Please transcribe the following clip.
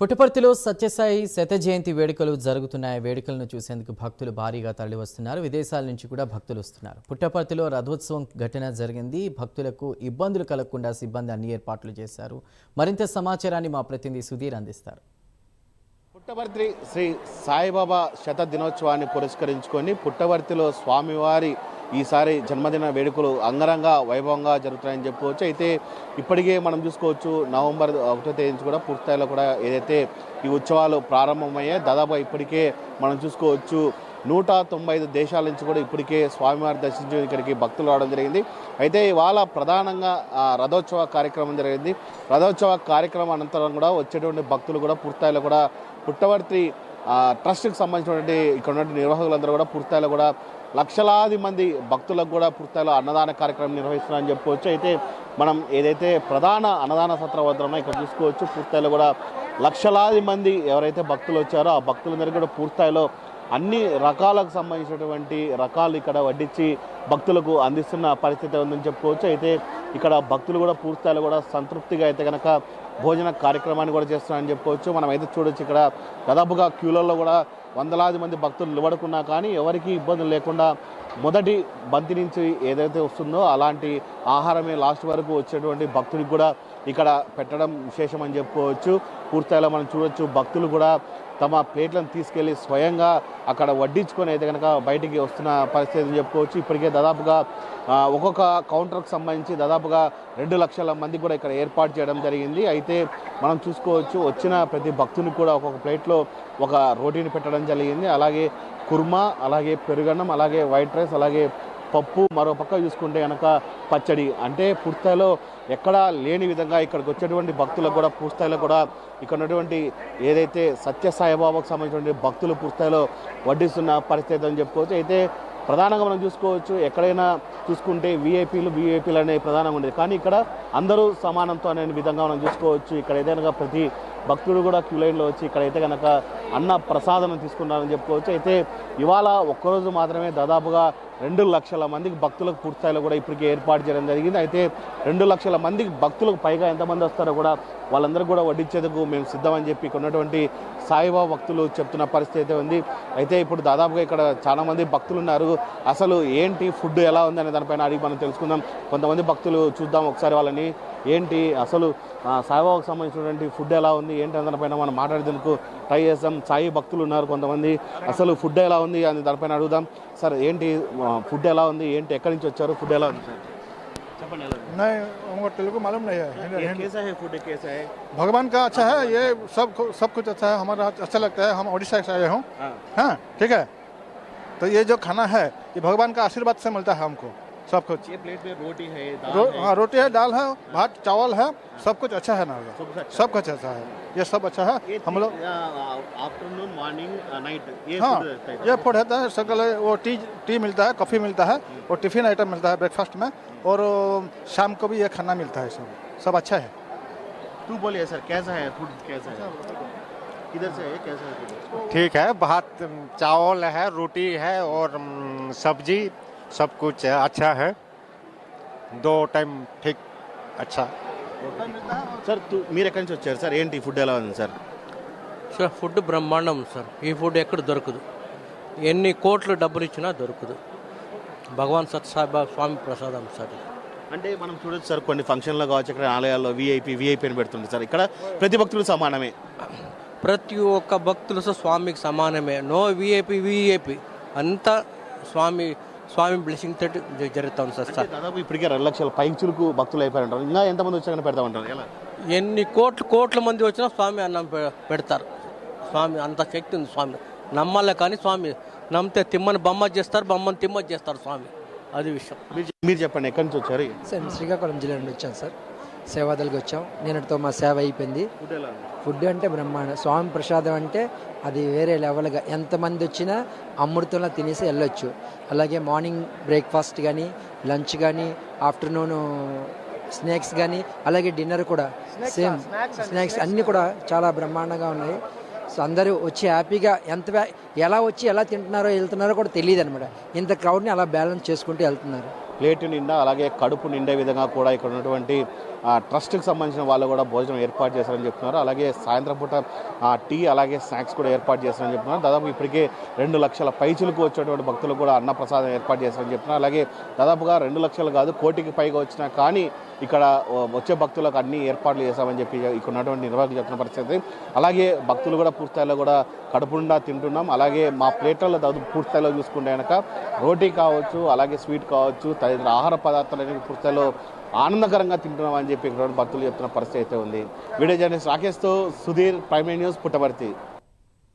పుట్టపర్తిలో సత్యసాయి శత జయంతి వేడుకలు జరుగుతున్నాయి. వేడుకలను చూసేందుకు భక్తులు భారీగా తరలివస్తున్నారు. విదేశాల నుంచి కూడా భక్తులు వస్తున్నారు. పుట్టపర్తిలో రథోత్సవం ఘటన జరిగింది. భక్తులకు ఇబ్బందులు కలగకుండా సిబ్బంది అన్ని ఏర్పాట్లు చేశారు. మరింత సమాచారాన్ని మా ప్రతినిధి సుధీర్ అందిస్తారు. పుట్టవర్తి శ్రీ సాయిబాబా శత దినోత్సవాన్ని పురస్కరించుకొని పుట్టవర్తిలో స్వామివారి ఈసారి జన్మదిన వేడుకలు అంగరంగ వైభవంగా జరుగుతాయని చెప్పుకోవచ్చు. అయితే ఇప్పటికే మనం చూసుకోవచ్చు నవంబర్ ఒకటో తేదీ నుంచి కూడా పూర్తిస్థాయిలో కూడా ఏదైతే ఈ ఉత్సవాలు ప్రారంభమయ్యాయి దాదాపు ఇప్పటికే మనం చూసుకోవచ్చు నూట తొంభై ఐదు దేశాల నుంచి కూడా ఇప్పటికే స్వామివారి దర్శించి ఇక్కడికి భక్తులు రావడం జరిగింది. అయితే ఇవాళ ప్రధానంగా రథోత్సవ కార్యక్రమం జరిగింది. రథోత్సవ కార్యక్రమం అనంతరం కూడా వచ్చేటువంటి భక్తులు కూడా పూర్తిస్థాయిలో కూడా పుట్టవర్తి ట్రస్ట్కి సంబంధించినటువంటి ఇక్కడ ఉన్నటువంటి నిర్వాహకులందరూ కూడా పూర్తిస్థాయిలో కూడా లక్షలాది మంది భక్తులకు కూడా పూర్తిస్థాయిలో అన్నదాన కార్యక్రమం నిర్వహిస్తున్నారని చెప్పుకోవచ్చు. అయితే మనం ఏదైతే ప్రధాన అన్నదాన సత్రవద్రమో ఇక్కడ చూసుకోవచ్చు పూర్తిస్థాయిలో కూడా లక్షలాది మంది ఎవరైతే భక్తులు వచ్చారో ఆ భక్తులందరికీ కూడా పూర్తిస్థాయిలో అన్ని రకాలకు సంబంధించినటువంటి రకాలు ఇక్కడ వడ్డించి భక్తులకు అందిస్తున్న పరిస్థితి ఉందని చెప్పుకోవచ్చు. అయితే ఇక్కడ భక్తులు కూడా పూర్తిస్థాయిలో కూడా సంతృప్తిగా అయితే కనుక భోజన కార్యక్రమాన్ని కూడా చేస్తున్నారని చెప్పుకోవచ్చు. మనం అయితే చూడొచ్చు ఇక్కడ దాదాపుగా క్యూలలో కూడా వందలాది మంది భక్తులు నిలబడుకున్నా కానీ ఎవరికీ ఇబ్బందులు లేకుండా మొదటి బంతి నుంచి ఏదైతే వస్తుందో అలాంటి ఆహారమే లాస్ట్ వరకు వచ్చేటువంటి భక్తుడికి కూడా ఇక్కడ పెట్టడం విశేషం అని చెప్పుకోవచ్చు. పూర్తయ్యేలా మనం చూడొచ్చు. భక్తులు కూడా తమ ప్లేట్లను తీసుకెళ్ళి స్వయంగా అక్కడ వడ్డించుకొని అయితే కనుక బయటికి వస్తున్న పరిస్థితిని చెప్పుకోవచ్చు. ఇప్పటికే దాదాపుగా ఒక్కొక్క కౌంటర్కి సంబంధించి దాదాపుగా రెండు లక్షల మంది కూడా ఇక్కడ ఏర్పాటు చేయడం జరిగింది. అయితే మనం చూసుకోవచ్చు వచ్చిన ప్రతి భక్తుని కూడా ఒక్కొక్క ప్లేట్లో ఒక రోటీని పెట్టడం జరిగింది. అలాగే కుర్మా అలాగే పెరుగన్నం అలాగే వైట్ రైస్ అలాగే పప్పు మరో పక్క చూసుకుంటే కనుక పచ్చడి. అంటే పూర్తిస్థాయిలో ఎక్కడా లేని విధంగా ఇక్కడికి వచ్చేటువంటి భక్తులకు కూడా పూర్తిస్థాయిలో కూడా ఇక్కడ ఉన్నటువంటి ఏదైతే సత్య సాయిబాబాకు సంబంధించినటువంటి భక్తులు పూర్తిస్థాయిలో వడ్డిస్తున్న పరిస్థితి అని చెప్పుకోవచ్చు. అయితే ప్రధానంగా మనం చూసుకోవచ్చు ఎక్కడైనా చూసుకుంటే వీఐపీలు వీఐపీలు అనేవి ప్రధానంగా ఉండేది. కానీ ఇక్కడ అందరూ సమానంతో అనే విధంగా మనం చూసుకోవచ్చు. ఇక్కడ ఏదైనా ప్రతి భక్తుడు కూడా క్యూ లైన్లో వచ్చి ఇక్కడైతే కనుక అన్న ప్రసాదం తీసుకున్నారని చెప్పుకోవచ్చు. అయితే ఇవాళ ఒక్కరోజు మాత్రమే దాదాపుగా రెండు లక్షల మందికి భక్తులకు పూర్తిస్థాయిలో కూడా ఇప్పటికే ఏర్పాటు చేయడం జరిగింది. అయితే రెండు లక్షల మందికి భక్తులకు పైగా ఎంతమంది వస్తారో కూడా వాళ్ళందరూ కూడా వడ్డించేందుకు మేము సిద్ధమని చెప్పి ఇక్కడ ఉన్నటువంటి సాయిబాబా భక్తులు చెప్తున్న పరిస్థితి అయితే ఉంది. అయితే ఇప్పుడు దాదాపుగా ఇక్కడ చాలా మంది భక్తులు ఉన్నారు. అసలు ఏంటి ఫుడ్ ఎలా ఉంది అనే దానిపైన అడిగి మనం తెలుసుకుందాం. కొంతమంది భక్తులు చూద్దాం ఒకసారి వాళ్ళని. ఏంటి అసలు సాయిబాబాకు సంబంధించినటువంటి ఫుడ్ ఎలా ఉంది ఏంటి అనే దానిపైన మనం మాట్లాడేందుకు ట్రై చేస్తాం సాయి భక్తులు ఉన్నారు కొంతమంది అసలు ఫుడ్ ఎలా ఉంది అని దానిపైన అడుగుదాం సార్ ఏంటి ఫుడ్ ఎలా ఉంది ఏంటి ఎక్కడి నుంచి వచ్చారు ఫుడ్ ఎలా ఉంది సార్ చెప్పండి ఎలా ఉంది? नहीं हमको तेलुगु मालूम नहीं है हिंदी- ये हिंदी- कैसा है फूड कैसा है भगवान का अच्छा है ये सब सब कुछ अच्छा है हमारा अच्छा लगता है हम उड़ीसा से आए हूँ हाँ हाँ ठीक है तो ये जो खाना है ये भगवान का आशीर्वाद से मिलता है हमको सब कुछ। ये प्लेट में रोटी है दाल रो, है। हाँ रोटी है दाल है भात चावल है सब कुछ अच्छा है ना सब कुछ अच्छा सब कुछ अच्छा है। ये सब अच्छा है। हम लोग आफ्टरनून मॉर्निंग नाइट ये हाँ है ये फ़ूड रहता है सकल वो टी टी मिलता है कॉफ़ी मिलता है और टिफ़िन आइटम मिलता है ब्रेकफास्ट में और शाम को भी ये खाना मिलता है सब। सब अच्छा है। तू बोलिए सर कैसा है फ़ूड कैसा है? किधर से है कैसा है ठीक है भात चावल है रोटी है और सब्ज़ी सब कुछ है, अच्छा है दो टाइम ठीक अच्छा సార్ తు- మీరు ఎక్కడి నుంచి వచ్చారు సార్ ఏంటి ఫుడ్ ఎలా ఉంది సార్ సార్ ఫుడ్ బ్రహ్మాండం సార్ ఈ ఫుడ్ ఎక్కడ దొరకదు ఎన్ని కోట్లు డబ్బులు ఇచ్చినా దొరకదు భగవాన్ సత్సాయిబాబా స్వామి ప్రసాదం సార్ ఇది. అంటే మనం చూడొచ్చు సార్ కొన్ని ఫంక్షన్లో కావచ్చు ఇక్కడ ఆలయాల్లో విఐపి విఐపి అని పెడుతుంటారు సార్ ఇక్కడ ప్రతి భక్తులు సమానమే ప్రతి ఒక్క భక్తులు సార్ స్వామికి సమానమే నో విఐపి విఐపి అంతా స్వామి స్వామి బ్లెస్సింగ్ తోటి జ- జరుగుతుంది సార్ సార్. దాదాపు ఇప్పటికే రెండు లక్షల పైకి చురుకు భక్తులు అయిపోయి ఉంటారు ఇంకా ఎంతమంది వచ్చాకని పెడతామంటారు? ఎలా? ఎన్ని కోట్లు కోట్ల మంది వచ్చినా స్వామి అన్నం పె- పెడతారు. స్వామి అంత శక్తి ఉంది స్వామి. నమ్మాలే కానీ స్వామి నమ్మితే తిమ్మని బొమ్మ చేస్తారు బొమ్మని తిమ్మ చేస్తారు స్వామి. అది విషయం. మీరు మీరు చెప్పండి ఎక్కడి నుంచి వచ్చారు? సార్ శ్రీకాకుళం జిల్లా నుండి వచ్చాం సార్. సేవాదలకు వచ్చాం. నిన్నటితో మా సేవ అయిపోయింది. ఫుడ్ అంటే బ్రహ్మాండం. స్వామి ప్రసాదం అంటే అది వేరే లెవెల్గా. ఎంతమంది వచ్చినా అమృతంలో తినేసి వెళ్ళొచ్చు. అలాగే మార్నింగ్ బ్రేక్ఫాస్ట్ కానీ లంచ్ కానీ ఆఫ్టర్నూన్ స్నాక్స్ కానీ అలాగే డిన్నర్ కూడా. సేమ్ స్నాక్స్ అన్నీ కూడా చాలా బ్రహ్మాండంగా ఉన్నాయి. సో అందరూ వచ్చి హ్యాపీగా ఎంత ఎలా వచ్చి ఎలా తింటున్నారో వెళ్తున్నారో కూడా తెలియదు అనమాట ఇంత క్రౌడ్ని అలా బ్యాలెన్స్ చేసుకుంటూ వెళ్తున్నారు. ప్లేట్ నిండా అలాగే కడుపు నిండే విధంగా కూడా ఇక్కడ ఉన్నటువంటి ట్రస్ట్కి సంబంధించిన వాళ్ళు కూడా భోజనం ఏర్పాటు చేశారని చెప్తున్నారు. అలాగే సాయంత్రం పూట టీ అలాగే స్నాక్స్ కూడా ఏర్పాటు చేశారని చెప్తున్నారు. దాదాపు ఇప్పటికే రెండు లక్షల పైచులకు వచ్చేటువంటి భక్తులకు కూడా అన్నప్రసాదం ఏర్పాటు చేశారని చెప్తున్నారు. అలాగే దాదాపుగా రెండు లక్షలు కాదు కోటికి పైగా వచ్చినా కానీ ఇక్కడ వచ్చే భక్తులకు అన్ని ఏర్పాట్లు చేశామని చెప్పి ఇక్కడ ఉన్నటువంటి నిర్వాహకులు చెప్పిన పరిస్థితి. అలాగే భక్తులు కూడా పూర్తిస్థాయిలో కూడా కడుపుండా తింటున్నాం. అలాగే మా ప్లేట్లలో దాదాపు పూర్తిస్థాయిలో చూసుకుంటే కనుక రోటీ కావచ్చు అలాగే స్వీట్ కావచ్చు తదితర ఆహార పదార్థాలు అనేవి పూర్తిస్థాయిలో ఆనందకరంగా తింటున్నాం అని చెప్పి ఇక్కడ భక్తులు చెప్తున్న పరిస్థితి అయితే ఉంది. వీడియో జర్నలిస్ట్ రాకేష్తో సుధీర్ ప్రైమ్ న్యూస్ పుట్టపర్తి.